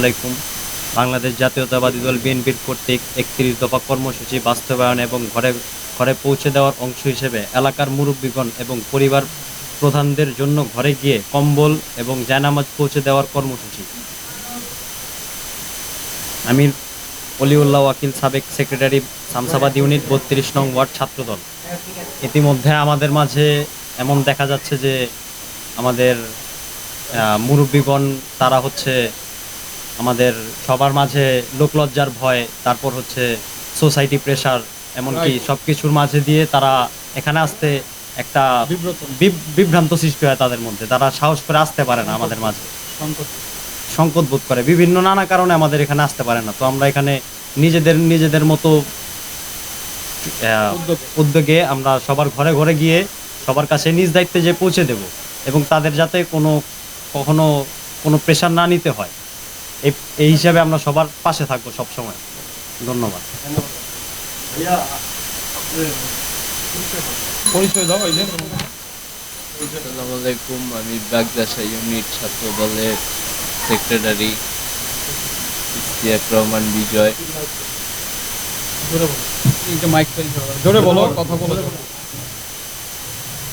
আলাইকুম। বাংলাদেশ জাতীয়তাবাদী দল বিএনপির কর্তৃক একত্রিশ দফা কর্মসূচি বাস্তবায়ন এবং ঘরে ঘরে পৌঁছে দেওয়ার অংশ হিসেবে এলাকার মুরব্বীগণ এবং পরিবার প্রধানদের জন্য ঘরে গিয়ে কম্বল এবং জায়নামাজ পৌঁছে দেওয়ার কর্মসূচি। আমির অলিউল্লাহ ওয়াকিল সাবেক সেক্রেটারি শামসাবাদ ইউনিট বত্রিশ নং ওয়ার্ড ছাত্রদল। ইতিমধ্যে আমাদের মাঝে এমন দেখা যাচ্ছে যে আমাদের মুরব্বীগণ তারা হচ্ছে আমাদের সবার মাঝে লোকলজ্জার ভয় তারপর হচ্ছে সোসাইটি প্রেশার এমনকি. সব কিছুর মাঝে দিয়ে তারা এখানে আসতে একটা বিভ্রান্ত। সৃষ্টি হয় তাদের মধ্যে। তারা সাহস করে আসতে পারে না আমাদের মাঝে। সংকট। বোধ করে। বিভিন্ন নানা কারণে আমাদের এখানে আসতে পারে না। তো আমরা এখানে নিজেদের নিজেদের মতো উদ্যোগে। আমরা সবার ঘরে ঘরে গিয়ে সবার কাছে নিজ দায়িত্বে যে পৌঁছে দেব এবং তাদের যাতে কোনো কখনো কোনো প্রেশার না নিতে হয়। এই এই হিসাবে আমরা সবার পাশে থাকব সব সময় ধন্যবাদ পরিচয় দাও আসসালামু আলাইকুম আমি বাগদাসা ইউনিট ছাত্র দলের সেক্রেটারি ইস্তিয়াক রহমান বিজয়। জোরে বলো। মাইক জোরে বলো কথা বলো।